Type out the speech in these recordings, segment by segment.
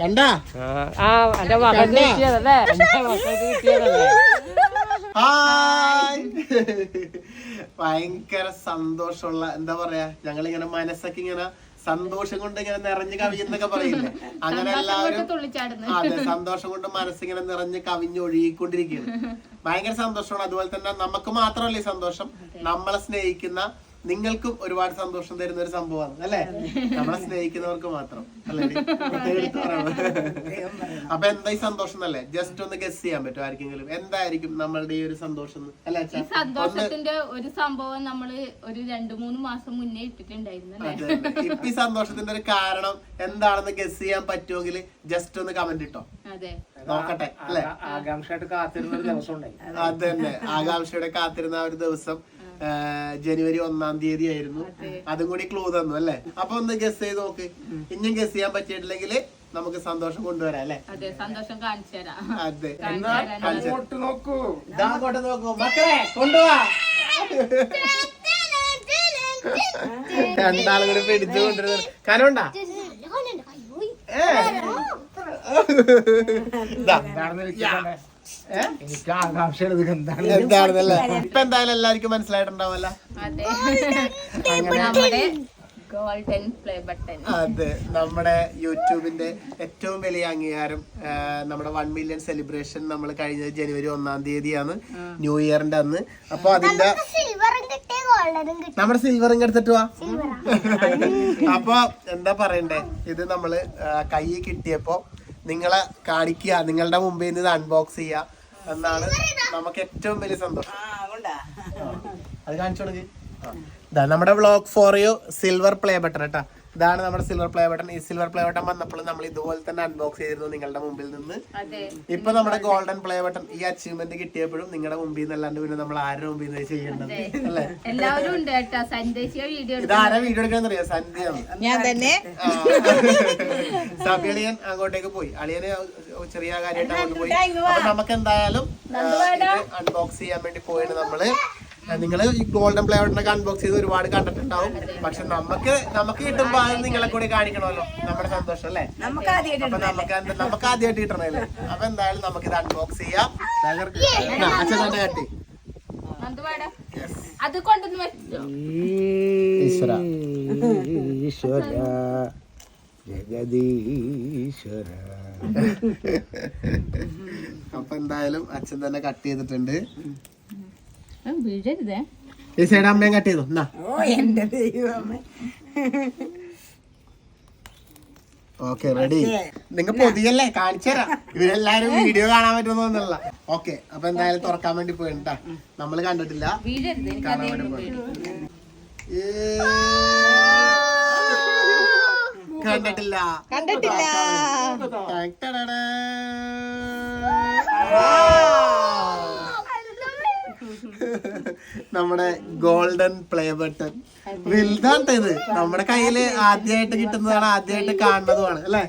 കണ്ടാ? ആ എന്റെ മകൾക്ക് കിട്ടിയതല്ലേ? എന്റെ മക്കൾക്ക് കിട്ടിയതല്ലേ? ഹായ്. ഭയങ്കര സന്തോഷമുള്ള എന്താ പറയാ ഞങ്ങളിങ്ങനെ മനസ്സൊക്കെ ഇങ്ങനെ സന്തോഷം കൊണ്ട് ഇങ്ങനെ നിറഞ്ഞു കവിഞ്ഞെന്നൊക്കെ പറയില്ലേ? അങ്ങനെ എല്ലാവരും അതെ സന്തോഷം കൊണ്ട് മനസ്സിങ്ങനെ നിറഞ്ഞ് കവിഞ്ഞൊഴുകിക്കൊണ്ടിരിക്കുകയാണ്. ഭയങ്കര സന്തോഷമാണ്. അതുപോലെ തന്നെ നമുക്ക് മാത്രമല്ല ഈ സന്തോഷം. നമ്മളെ സ്നേഹിക്കുന്ന നിങ്ങൾക്കും ഒരുപാട് സന്തോഷം തരുന്ന ഒരു സംഭവമാണ് അല്ലേ? നമ്മളെ സ്നേഹിക്കുന്നവർക്ക് മാത്രം അല്ലേ. അപ്പൊ എന്താ ഈ സന്തോഷം അല്ലേ ജസ്റ്റ് ഒന്ന് ഗസ് ചെയ്യാൻ പറ്റും ആർക്കെങ്കിലും? എന്തായിരിക്കും നമ്മളുടെ ഈ ഒരു സന്തോഷം? അല്ലേ സന്തോഷത്തിന്റെ ഒരു സംഭവം നമ്മൾ ഒരു രണ്ടു മൂന്ന് മാസം മുന്നേ ഇട്ടിട്ടുണ്ടായിരുന്നു. ഈ സന്തോഷത്തിന്റെ ഒരു കാരണം എന്താണെന്ന് ഗസ് ചെയ്യാൻ പറ്റുമെങ്കിൽ ജസ്റ്റ് ഒന്ന് കമന്റ് ഇട്ടോ. അതെ. നോക്കട്ടെ അല്ലേ? ആകാംക്ഷയായിട്ട് കാത്തിരുന്ന ഒരു ദിവസം ഉണ്ടായി. അത് തന്നെ ആകാംക്ഷയുടെ കാത്തിരുന്ന ഒരു ദിവസം. ജനുവരി ഒന്നാം തീയതി ആയിരുന്നു. അതും കൂടി ക്ലൂ തന്നു അല്ലെ? അപ്പൊ ഒന്ന് ഗസ് ചെയ്ത് നോക്ക്. ഇനിയും ഗസ് ചെയ്യാൻ പറ്റിയിട്ടില്ലെങ്കിൽ നമുക്ക് സന്തോഷം കൊണ്ടുവരാം അല്ലെ? അതെ സന്തോഷം കാണിച്ചു തരാം. അതെ. അങ്ങോട്ട് നോക്കൂ. ഇതാ അങ്ങോട്ട് നോക്കൂ. മക്കളെ കൊണ്ടുപോവാ രണ്ടാളും കൂടി പിടിച്ചു കൊണ്ടുവരുന്നത് കനമുണ്ടാ ഏ. ഇതാ. എനിക്ക് ആകാംക്ഷയാണ് ഇത് എന്താണ്? എന്താണെന്നല്ലേ ഇപ്പൊ എന്തായാലും എല്ലാവർക്കും മനസ്സിലായിട്ടുണ്ടാവല്ല അതെ. നമ്മുടെ യൂട്യൂബിന്റെ ഏറ്റവും വലിയ അംഗീകാരം നമ്മുടെ വൺ മില്യൺ സെലിബ്രേഷൻ നമ്മൾ കഴിഞ്ഞ ജനുവരി ഒന്നാം തീയതിയാണ് ന്യൂ ഇയറിന്റെ അന്ന്. അപ്പൊ അതിന്റെ സിൽവറും കിട്ടി ഗോൾഡനും കിട്ടി. നമ്മുടെ സിൽവറും എടുത്തിട്ട് വാ. അപ്പൊ എന്താ പറയണ്ടേ? ഇത് നമ്മൾ കൈ കിട്ടിയപ്പോ നിങ്ങളെ കാണിക്കുക നിങ്ങളുടെ മുമ്പിൽ നിന്ന് ഇത് അൺബോക്സ് ചെയ്യുക എന്നാണ് നമുക്ക് ഏറ്റവും വലിയ സന്തോഷം. അത് കാണിച്ചു കൊടുക്ക്. ഇതാ നമ്മുടെ vlog for you silver play button കേട്ടാ ഇതാണ് നമ്മുടെ സിൽവർ പ്ലേ ബട്ടൺ ഈ സിൽവർ പ്ലേ ബട്ടൺ വന്നപ്പോൾ നമ്മൾ ഇതുപോലെ തന്നെ അൺബോക്സ് ചെയ്തിരുന്നു നിങ്ങളുടെ മുമ്പിൽ നിന്ന്. അതെ. ഇപ്പൊ നമ്മുടെ ഗോൾഡൻ പ്ലേ ബട്ടൺ ഈ അച്ചീവ്മെന്റ് കിട്ടിയപ്പോഴും നിങ്ങളുടെ മുമ്പിൽ നിന്നല്ലാണ്ട് പിന്നെ നമ്മൾ ആരുടെ മുമ്പിൽ നിന്ന് ചെയ്യേണ്ടത്? അല്ലേ? എല്ലാവരും ഉണ്ട് കേട്ടോ. വീഡിയോ ഇത് ആരാ വീഡിയോ സന്ധ്യ. ഞാൻ തന്നെ. സബിയളിയൻ അങ്ങോട്ടേക്ക് പോയി. അളിയന് ചെറിയ കാര്യമായിട്ട് അങ്ങോട്ട് പോയി. അപ്പൊ നമുക്ക് എന്തായാലും അൺബോക്സ് ചെയ്യാൻ വേണ്ടി പോയിട്ട് നമ്മൾ. നിങ്ങൾ ഈ ഗോൾഡൻ പ്ലേ ബട്ടണൊക്കെ അൺബോക്സ് ചെയ്ത് ഒരുപാട് കണ്ടിട്ടുണ്ടാവും. പക്ഷെ നമുക്ക് നമുക്ക് കിട്ടുമ്പോ അത് നിങ്ങളെ കൂടി കാണിക്കണമല്ലോ. നമ്മുടെ സന്തോഷം അല്ലേ? നമുക്ക് അപ്പൊ നമുക്ക് ആദ്യമായിട്ട് കിട്ടണല്ലേ? അപ്പൊ എന്തായാലും നമുക്ക് ഇത് അൺബോക്സ് ചെയ്യാം. അച്ഛൻ തന്നെ കട്ടി? അത് കൊണ്ടുവന്ന് വെച്ചോ. ഈശ്വര. ഈശ്വര. ജഗദീശ്വര. അപ്പൊ എന്തായാലും അച്ഛൻ തന്നെ കട്ട് ചെയ്തിട്ടുണ്ട്. വീഴരുതേ ഈ സൈഡ് അമ്മയും കട്ട് ചെയ്തു. എന്നാ ഓ എന്റെ ദൈവമേ. ഓക്കെ റെഡി നിങ്ങൾ പൊതിയല്ലേ? കാണിച്ചുതരാം ഇവരെല്ലാരും വീഡിയോ കാണാൻ പറ്റുമെന്നൊന്നല്ല ഓക്കെ അപ്പൊ എന്തായാലും തുറക്കാൻ വേണ്ടി പോയിട്ടാ നമ്മൾ കണ്ടിട്ടില്ല. കാണാൻ വേണ്ടി പോയി കണ്ടിട്ടില്ല. കണ്ടിട്ടില്ല. കണ്ടിട്ടില്ല. നമ്മുടെ ഗോൾഡൻ പ്ലേ ബട്ടൺ. വലുതാണ് ഇത്. നമ്മുടെ കയ്യിൽ ആദ്യമായിട്ട് കിട്ടുന്നതാണ് ആദ്യമായിട്ട് കാണുന്നതുമാണ് അല്ലേ?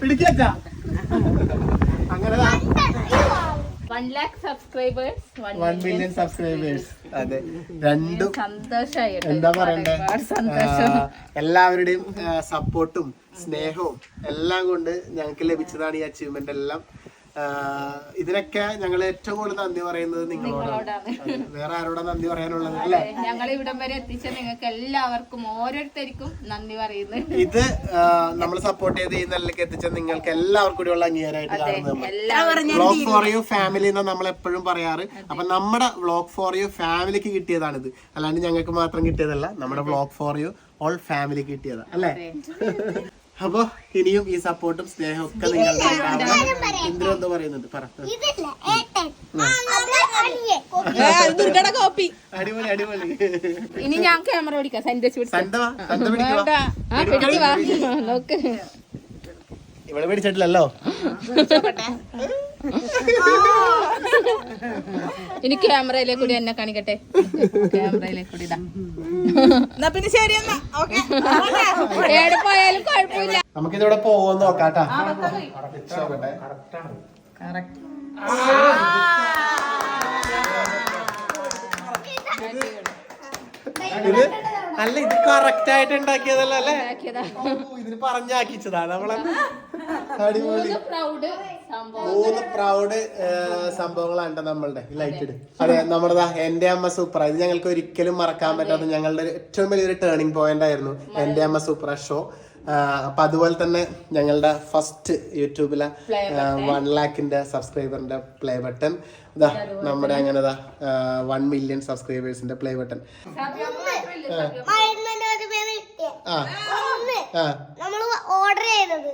പിടിക്കാ അങ്ങനെ one lakh subscribers one million subscribers അതെ. രണ്ടും സന്തോഷമായി കേട്ടോ. എന്താ പറയണ്ടേ? ഒരുപാട് സന്തോഷം. ആ, എല്ലാവരുടെയും സപ്പോർട്ടും സ്നേഹവും എല്ലാം കൊണ്ട് ഞങ്ങൾക്ക് ലഭിച്ചതാണ് ഈ അച്ചീവ്മെന്റ് എല്ലാം. ഇതിനൊക്കെ ഞങ്ങൾ ഏറ്റവും കൂടുതൽ നന്ദി പറയുന്നത് നിങ്ങളോടാണ്. വേറെ ആരോടാ നന്ദി പറയാനുള്ളത് അല്ലെ? ഞങ്ങൾ ഇവിടം വരെ എത്തിച്ച നിങ്ങൾക്ക് എല്ലാവർക്കും ഓരോരുത്തർക്കും നന്ദി പറയുന്നു. ഇത് നമ്മൾ സപ്പോർട്ട് ചെയ്ത് ഈ നിലയ്ക്ക് എത്തിച്ച നിങ്ങൾക്ക് എല്ലാവർക്കും കൂടിയുള്ള അംഗീകാരമായിട്ട് കാണുന്നത് വ്ളോഗ് ഫോർ യു ഫാമിലി എന്ന് നമ്മൾ എപ്പോഴും പറയാറ്. അപ്പൊ നമ്മുടെ വ്ളോഗ് ഫോർ യു ഫാമിലിക്ക് കിട്ടിയതാണിത്. അല്ലാണ്ട് ഞങ്ങൾക്ക് മാത്രം കിട്ടിയതല്ല നമ്മുടെ vlog for you all family കിട്ടിയതാ അല്ലേ? അപ്പൊ ഇനിയും ഈ സപ്പോർട്ടും സ്നേഹവും ഒക്കെ നിങ്ങളുടെ ഇന്ദ്ര എന്താ പറയുന്നത് പറ അടിപൊളി അടിപൊളി. ഇനി ഞാൻ ക്യാമറ പിടിക്കാം. സന്ദേശ് പിടിച്ച. സണ്ട വാ ആ പിടിച്ചു വാ. നോക്ക്. ഇവിടെ പിടിച്ചിട്ടില്ലല്ലോ? ഇനി ക്യാമറയിലെ കൂടി എന്നെ കാണിക്കട്ടെ? ക്യാമറയിലെ കൂടി ഇതാ. എന്നാ പിന്നെ ശരി എന്നാ. ഓക്കെ. എവിടെ പോയാലും കുഴപ്പമില്ല. നമുക്ക് ഇതോടെ പോവാൻ നോക്കാട്ടാ. നോക്കട്ടെ അല്ല ഇത് കറക്റ്റ് ആയിട്ട് ഉണ്ടാക്കിയതല്ല അല്ലേ? ഇതിന് പറഞ്ഞാക്കിച്ചതാ നമ്മളെ. അടിപൊളി. മൂന്ന് പ്രൗഡ് സംഭവങ്ങളാണ് നമ്മളുടെ ലൈറ്റഡ് അതെ നമ്മളതാ എന്റെ അമ്മ സൂപ്പർ ഇത് ഞങ്ങൾക്ക് ഒരിക്കലും മറക്കാൻ പറ്റാത്ത ഞങ്ങളുടെ ഏറ്റവും വലിയൊരു ടേണിംഗ് പോയിന്റ് ആയിരുന്നു എന്റെ അമ്മ സൂപ്പർ ഷോ അപ്പൊ അതുപോലെ തന്നെ ഞങ്ങളുടെ ഫസ്റ്റ് യൂട്യൂബിലെ വൺ ലാക്കിന്റെ സബ്സ്ക്രൈബറിന്റെ പ്ലേ ബട്ടൺ ഇതാ നമ്മുടെ അങ്ങനെതാ വൺ മില്യൺ സബ്സ്ക്രൈബേഴ്സിന്റെ പ്ലേ ബട്ടൺ നമ്മൾ ഓർഡർ ചെയ്തത്.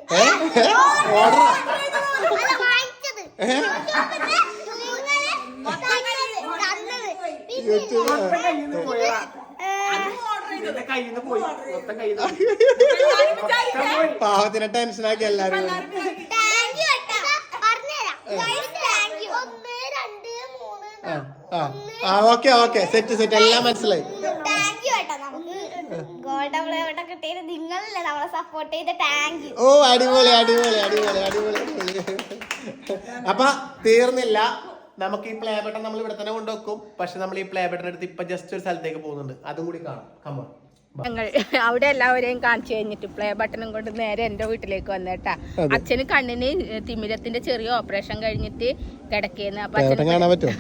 പാവത്തിനെ ടെൻഷനാക്കി എല്ലാരും ആ ഓക്കെ ഓക്കെ. Set set. എല്ലാം മനസ്സിലായി താങ്ക് യു കേട്ടോ നമുക്ക് ഗോൾഡ് ഇവിടെ കിട്ടിയത് നിങ്ങളല്ലേ നമ്മളെ സപ്പോർട്ട് ചെയ്ത. താങ്ക് യു ഓ അടിപൊളി അടിപൊളി അടിപൊളി അടിപൊളി. അപ്പൊ തീർന്നില്ല. നമുക്ക് ഈ പ്ലേ ബട്ടൺ നമ്മൾ ഇവിടെ തന്നെ കൊണ്ടുവെക്കും. പക്ഷെ നമ്മൾ ഈ പ്ലേ ബട്ടൺ എടുത്ത് ഇപ്പൊ ജസ്റ്റ് ഒരു സ്ഥലത്തേക്ക് പോകുന്നുണ്ട്. അതും കൂടി കാണാം. കമ്മ ഞങ്ങൾ അവിടെ എല്ലാവരെയും കാണിച്ചു കഴിഞ്ഞിട്ട് പ്ലേ ബട്ടണും കൊണ്ട് നേരെ എന്റെ വീട്ടിലേക്ക് വന്നേട്ടാ അച്ഛന് കണ്ണിന് തിമിരത്തിന്റെ ചെറിയ ഓപ്പറേഷൻ കഴിഞ്ഞിട്ട് കിടക്കേന്ന്. അപ്പൊ അതെല്ലാം പറ്റും.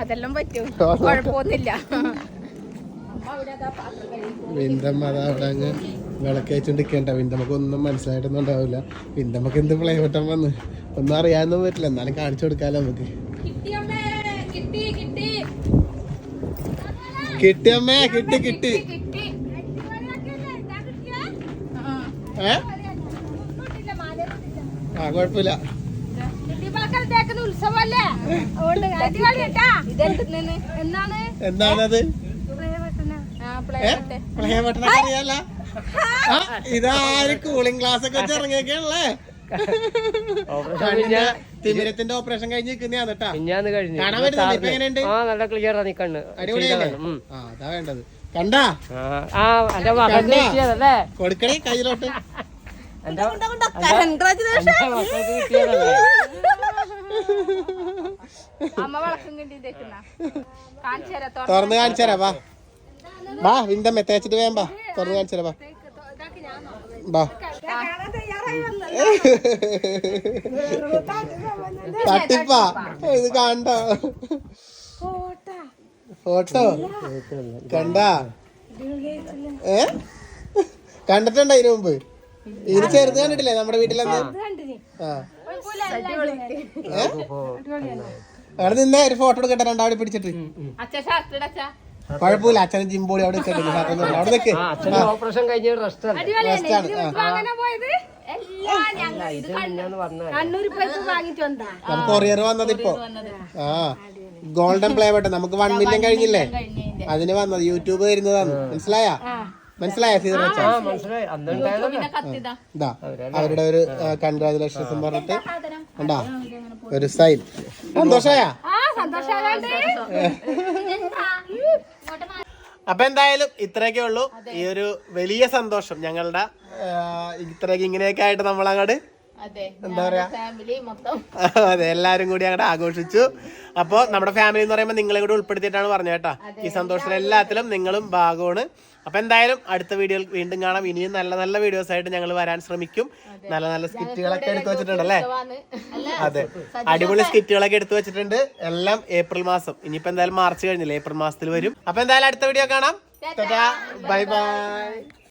അതെല്ലാം പറ്റും. കുഴപ്പമൊന്നുമില്ല അമ്മ അവിടെ അതാ പാത്രം കഴുകി വിന്തമ്മ അതാ അവിടെ അങ്ങ് വിന്തമ്മക്ക് ഒന്നും മനസ്സിലായിട്ടൊന്നും ഉണ്ടാവില്ല. വിന്തമ്മക്ക് എന്ത് പ്ലേ ബട്ടൺ വന്ന്? ഒന്നും അറിയാനൊന്നും പറ്റില്ല. എന്നാലും കാണിച്ചു കൊടുക്കാലോ നമുക്ക്. കിട്ടിയമ്മേ കിട്ടി കിട്ടി. ഏ? ആ കുഴപ്പമില്ല. എന്താണത് ആ പ്ലേ ഏ? പ്ലേ ബട്ടൺ അറിയാല? ഇതാര് കൂളിംഗ് ക്ലാസ് ഒക്കെ വെച്ച് ഇറങ്ങിയൊക്കെയാണല്ലേ തിമിരത്തിന്റെ ഓപ്പറേഷൻ കഴിഞ്ഞ് നിൽക്കുന്നതാണ് കേട്ടാ. മിഞ്ഞാന്ന് കഴിഞ്ഞു. കാണാൻ പറ്റുന്നുണ്ട് ഇപ്പൊ എങ്ങനെയുണ്ട്? ആ നല്ല ക്ലിയർ ആണ് കണ്ണ്? അടിപൊളിയല്ലേ ആ അതാ വേണ്ടത്. കണ്ടാ? ആ, എന്റെ കിട്ടിയതല്ലേ? കൊടുക്കണേ കയ്യിലോട്ട്. തുറന്ന് കാണിച്ചു തരാം വാ വിന്തമ്മ തേച്ചിട്ട് വേം. ബാ തുറന്ന് കാണിച്ചു ബാ ബാ തട്ടിപ്പാ. ഇത് കണ്ടോ? ഫോട്ടോ. കണ്ടാ? ഏ? കണ്ടിട്ടുണ്ടോ ഇതിനു മുമ്പ്? ഇത് ചെറുത് കണ്ടിട്ടില്ലേ നമ്മുടെ വീട്ടിലെന്താ? ആ? അവിടെ നിന്നേ ഒരു ഫോട്ടോ എടുക്കട്ടെ രണ്ടാവിടെ പിടിച്ചിട്ട്. അച്ഛാ. കുഴപ്പമില്ല അച്ഛനും ജിംബോളി അവിടെ അവിടെ നിൽക്ക് ഓപ്പറേഷൻ കഴിഞ്ഞ റെസ്റ്റ് കൊറിയർ വന്നത്. ഇപ്പൊ ആ. Golden play button. നമുക്ക് വൺ മില്യൺ കഴിഞ്ഞില്ലേ? അതിന് വന്നത് യൂട്യൂബ് വരുന്നതാണ് മനസ്സിലായ? മനസ്സിലായ കത്തിതാ ഇതാ. അവരുടെ ഒരു കൺഗ്രാചുലേഷൻസ് പറഞ്ഞിട്ട് ഉണ്ടാ ഒരു സൈൻ സന്തോഷായ? അപ്പൊ എന്തായാലും ഇത്രയൊക്കെ ഉള്ളൂ. ഈ ഒരു വലിയ സന്തോഷം ഞങ്ങളുടെ ഇത്രയൊക്കെ ഇങ്ങനെയൊക്കെ ആയിട്ട് നമ്മൾ അങ്ങോട്ട് എന്താ പറയാ? അതെ എല്ലാരും കൂടി അങ്ങോട്ട് ആഘോഷിച്ചു. അപ്പൊ നമ്മുടെ ഫാമിലി എന്ന് പറയുമ്പോൾ നിങ്ങളെ കൂടി ഉൾപ്പെടുത്തിയിട്ടാണ് പറഞ്ഞത് കേട്ടോ. ഈ സന്തോഷത്തിൽ എല്ലാത്തിലും നിങ്ങളും ഭാഗമാണ്. അപ്പൊ എന്തായാലും അടുത്ത വീഡിയോ വീണ്ടും കാണാം. ഇനിയും നല്ല നല്ല വീഡിയോസ് ആയിട്ട് ഞങ്ങൾ വരാൻ ശ്രമിക്കും. നല്ല നല്ല സ്കിറ്റുകളൊക്കെ എടുത്തു വെച്ചിട്ടുണ്ട് അല്ലേ? അതെ. അടിപൊളി സ്കിറ്റുകളൊക്കെ എടുത്തു വെച്ചിട്ടുണ്ട്. എല്ലാം ഏപ്രിൽ മാസം. ഇനിയിപ്പോ എന്തായാലും മാർച്ച് കഴിഞ്ഞില്ലേ? ഏപ്രിൽ മാസത്തിൽ വരും. അപ്പൊ എന്തായാലും അടുത്ത വീഡിയോ കാണാം. Bye bye.